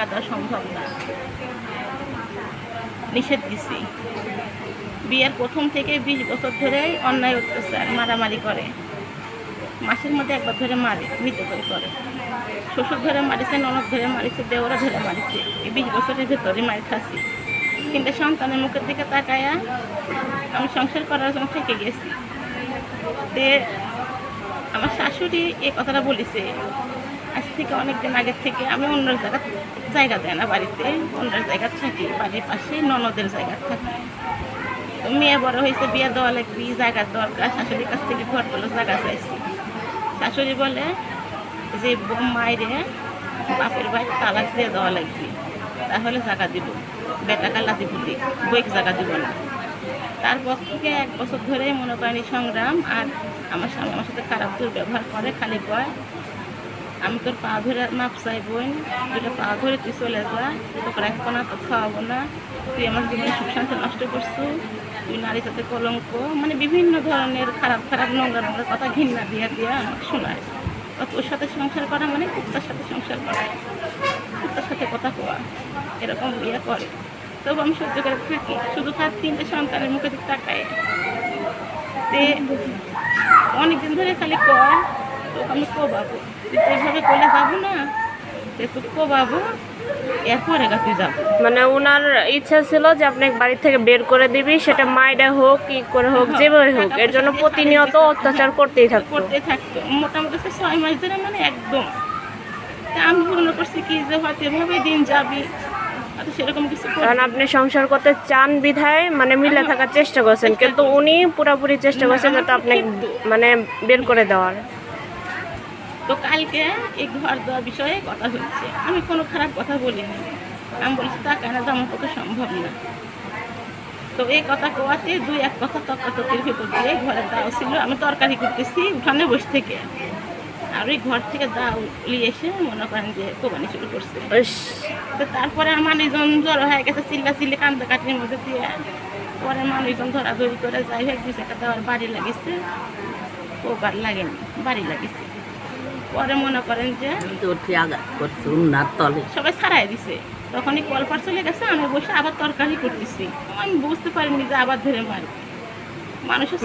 টাকা দেওয়া সম্ভব না। নিষেধ দিছি। বিয়ের প্রথম থেকে বিশ বছর ধরে অন্যায় অত্যাচার, মারামারি করে। মাসের মধ্যে একবার ধরে মারে, মৃত করে করে। শ্বশুর ধরে মারিছে, ননদ ধরে মারিছে, দেওরা ধরে মারিছে। এই বিশ বছরের ভেতরে মারি খাচ্ছি কিন্তু সন্তানের মুখের দিকে তাকায়া আমি সংসার করার জন্য থেকে গেছি। তে আমার শাশুড়ি এ কথাটা বলেছে আজ থেকে অনেকদিন আগের থেকে আমি অন্য জায়গা জায়গা দেয় না বাড়িতে। অন্য জায়গা থাকি, বাড়ির পাশে ননদের জায়গা থাকি। তো মেয়ে বড় হয়েছে, বিয়ে দেওয়া লাগবি জায়গার দরকার? শাশুড়ির কাছ থেকে ঘর পেল জায়গা চাইছি। শাশুড়ি বলে, যে মায়েরে বাপের বাড়ি তালাক দিয়ে দেওয়া লাগবে। তাহলে জায়গা দিব। বেটা কালা দিব বইক জায়গা দিব না। তারপর থেকে এক বছর ধরে মনে করেন সংগ্রাম, আর আমার স্বামী আমার সাথে খারাপ দুর্ব্যবহার করে, খালি কয় আমি তোর পা ধরে মাপ চাই বোন। দুটো পা ধরে তুই চলে যা। তোকে রাখব না তো খাওয়াবো না। তুই আমার জীবনে সুখ শান্তি নষ্ট করছ। তুই নারী সাথে কলঙ্ক। মানে বিভিন্ন ধরনের খারাপ খারাপ, নোংরা নোংরা কথা ঘৃণা দিয়া দিয়া আমাকে শোনায়। তোর সাথে সংসার করা মানে কুত্তার সাথে সংসার করা। কুত্তার সাথে কথা কোয়া এরকম ইয়ে করে। তবু আমি সহ্য করে থাকি। শুধু তার তিনটে সন্তানের মুখে তাকায়। তে অনেকদিন ধরে খালি কয় তোকে আমি কোবাবো এইভাবে করলে যাব না? তে কোবাবো এরপরে তুই যাব। মানে ওনার ইচ্ছা ছিল যে আপনাকে বাড়ি থেকে বের করে দিবি সেটা মাইডা হোক কি করে হোক যেভাবে হোক এর জন্য প্রতিনিয়ত অত্যাচার করতেই থাকতো। মোটামুটি ছয় মাস ধরে মানে একদম। তা আমি মনে করছি কি যে হয়তো এভাবে দিন যাবি সেরকম কিছু কারণ আপনি সংসার করতে চান বিধায় মানে মিলে থাকার চেষ্টা করছেন। কিন্তু উনি পুরোপুরি চেষ্টা করছেন যাতে আপনাকে মানে বের করে দেওয়ার। তো কালকে এই ঘর দেওয়ার বিষয়ে কথা হচ্ছে আমি কোনো খারাপ কথা বলিনি। আমি বলছি তা কেন? আমার পক্ষে সম্ভব না। তো এই কথা কোয়াতে দুই এক কথা তর্কাতর্কির ভেতর দিয়ে ঘরে দাও ছিল। আমি তরকারি করতেছি উঠানে বসে থেকে। আর ওই ঘর থেকে দাও নিয়ে এসে মনে করেন যে কোবানি শুরু করছে। তো তারপরে আমার মানুষজন জড়ো হয়ে গেছে চিল্লা চিল্লি কান্দা কাটির মধ্যে দিয়ে। পরে মানুষজন ধরাধরি করে যাই হোক দিছে একটা দেওয়ার বাড়ি লাগিয়েছে ওবার লাগেনি বাড়ি লাগিয়েছে পরে মনে করেন যে উঠে আঘাত করছে উন্নার তলে। সবাই ছাড়াই দিছে। তখনই কলপার চলে গেছে আমি বসে আবার তরকারি করতেছি। আমি বুঝতে পারিনি যে আবার ধরে মারি মানুষের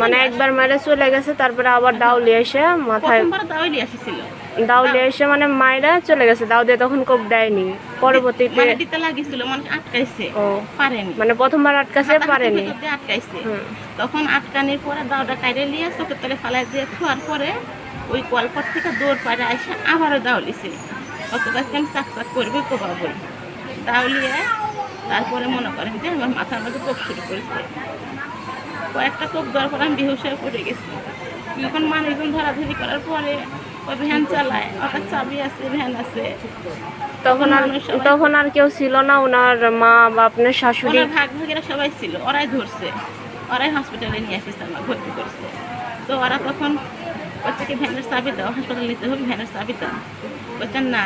মানে একবার মেরে চলে গেছে তারপরে আবার দাউলি এসে মাথায় দাওয়ালি আসিছিল। দাউলি এসে মানে মায়েরা চলে গেছে দাউ দিয়ে তখন কোপ দেয়নি। পরবর্তীতে মানে দিতে লাগিয়েছিল মানুষ আটকাইছে। ও। পারেনি। মানে প্রথমবার আটকাছে পারেনি। আটকাইছে। তখন আটকানির পরে দাওটা কাইরে নিয়ে চোখের তলে ফালাই দিয়ে খোয়ার পরে ওই কলপট থেকে দৌড় পাড়ে এসে আবারও দাউলিছে অত গাছকে আমি চাক চাক করবে কোপাবো দাউলিয়ে তারপরে মনে করেন যে আমার মাথার মধ্যে কোপ শুরু করেছে। কয়েকটা কোপ দেওয়ার পর আমি বেহুশ হয়ে পড়ে গেছি। যখন মানুষজন ধরাধরি করার পরে ওই ভ্যান চালায় ওটার চাবি আছে ভ্যান আছে। তখন আর তখন আর কেউ ছিল না ওনার মা বা আপনার শাশুড়ি। ভাগ ভাগেরা সবাই ছিল ওরাই ধরছে। ওরাই হসপিটালে নিয়ে আসিস আমার ভর্তি করছে। তো ওরা তখন বলছে কি ভ্যানের চাবি দাও হাসপাতালে নিতে হবে ভ্যানের চাবি দাও। বলছেন না।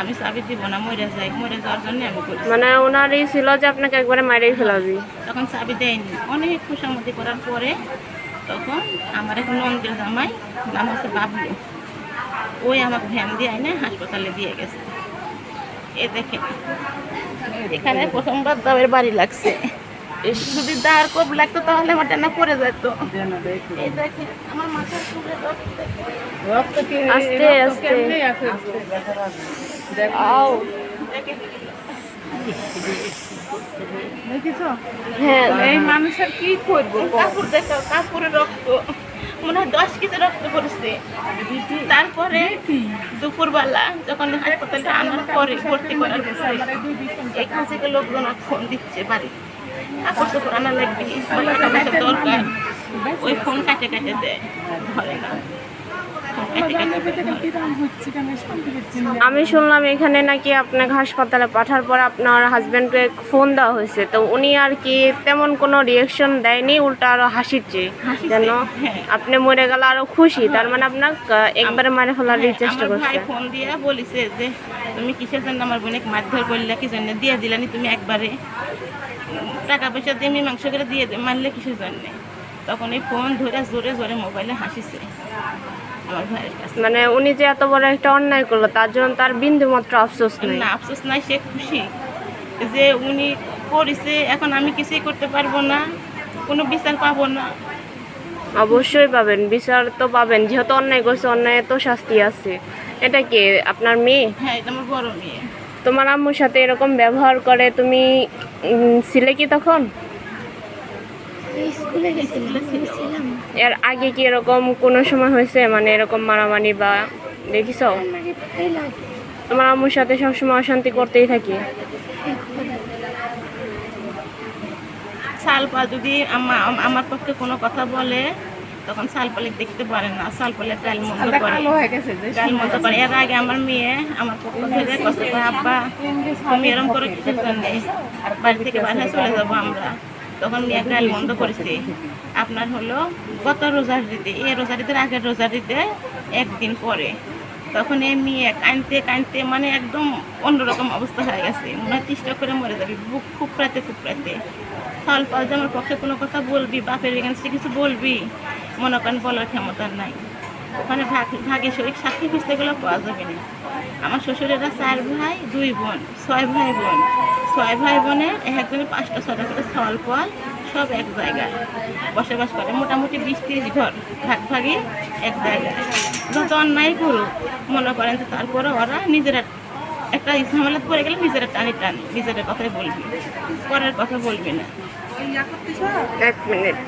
আমি চাবি দিব না মরে যাই মরে যাওয়ার জন্য আমি করছি। মানে ওনারই ছিল যে আপনাকে একবারে মাইরেই ফেলাবি। তখন চাবি দেয়নি। অনেক খুশামতি করার পরে তখন আমার এক নন্দের জামাই নাম হচ্ছে বাবলু। ওই আমাকে ভ্যান দিয়ে আইনে হাসপাতালে দিয়ে গেছে। এ দেখে এখানে প্রথমবার দাওয়ের বাড়ি লাগছে। যদি দাঁড় কোপ লাগতো তাহলে আমার টানা পড়ে যেত। এই দেখে আমার মাথার আস্তে আস্তে। হ্যাঁ। এই মানুষের কি করব কাপড় দেখো কাপড়ে রক্ত। মনে হয় দশ কেজি রক্ত পড়েছে। তারপরে দুপুরবেলা যখন হাসপাতালে আনার পরে ভর্তি করার এখান থেকে লোকজন আর ফোন দিচ্ছে বাড়ি। কাপড় চোপড় আনা লাগবে। পয়সা দরকার। ওই ফোন কাটে কাটে দেয় ধরে না। আমি শুনলাম এখানে নাকি আপনাকে হাসপাতালে পাঠার পর আপনার হাজব্যান্ডকে ফোন দেওয়া হয়েছে। তো উনি আর কি তেমন কোনো রিয়েকশন দেয়নি উল্টা আরও হাসিচ্ছে। হাসিছে, যেন হ্যাঁ। আপনি মরে গেলে আরও খুশি। তার মানে আপনার একবারে মারে ফেলার হ্যাঁ, চেষ্টা করছে। ফোন দিয়ে বলিছে যে তুমি কিসের জন্য আমার বোনের মারধর করলে? কি জন্য? দিয়ে দিলানি তুমি একবারে? টাকা পয়সা দিয়ে মীমাংস করে দিয়ে মারলে কিসের জন্য? তখন এই ফোন ধরে জোরে জোরে মোবাইলে হাসিছে। আমার ভাইয়ের কাছে মানে উনি যে এত বড় একটা অন্যায় করল তার জন্য তার বিন্দু মাত্র আফসোস নেই। না আফসোস নাই সে খুশি যে উনি করেছে এখন আমি কিছুই করতে পারব না কোনো বিচার পাবো না। অবশ্যই পাবেন বিচার তো পাবেন যেহেতু অন্যায় করছে অন্যায় তো শাস্তি আছে। এটা কি আপনার মেয়ে? হ্যাঁ এটা আমার বড় মেয়ে। তোমার আম্মুর সাথে এরকম ব্যবহার করে তুমি ছিলে কি তখন? এর আগে কি এরকম কোনো সময় হয়েছে? মানে এরকম মারামারি বা দেখিস তোমার আম্মুর সাথে সবসময় অশান্তি করতেই থাকি। সালপা যদি আমার পক্ষে কোনো কথা বলে তখন সালপালে দেখতে পারে না। সালপালে গাল মন্দ করে। গাল মন্দ করে। এর আগে আমার মেয়ে আমার পক্ষ থেকে কষ্ট করে আব্বা তুমি এরম করে কিছু বাড়ি থেকে বাইরে চলে যাব আমরা। তখন গাল মন্দ করেছে। আপনার হলো গত রোজার দিতে? এই রোজারিতে আগের রোজারিতে একদিন পরে। তখন এই মেয়ে কানতে কানতে মানে একদম অন্যরকম অবস্থা হয়ে গেছে। মনে হয় চেষ্টা করে মরে যাবে। বুক খুপড়াতে খুপড়াতে ফল পাল যে আমার পক্ষে কোনো কথা বলবি, বাপের এগেন্সে কিছু বলবি? মনে করেন বলার ক্ষমতা নাই। ওখানে ভাগ ভাগে শরীর সাক্ষী খুঁজতে গেলেও পাওয়া যাবে না। আমার শ্বশুরেরা চার ভাই দুই বোন ছয় ভাই বোন। ছয় ভাই বোনের একজনের পাঁচটা ছটা করে ছল ফল সব এক জায়গায়। বসবাস করে। মোটামুটি বিশ তিরিশ ঘর ভাগ ভাগে এক জায়গায়। যত অন্যায় করুক মনে করেন যে তারপরে ওরা নিজেরা একটা ঝামেলা পড়ে গেলে নিজেরা টানি টানি নিজেদের কথাই বলবি। পরের কথা বলবি না। এক মিনিট।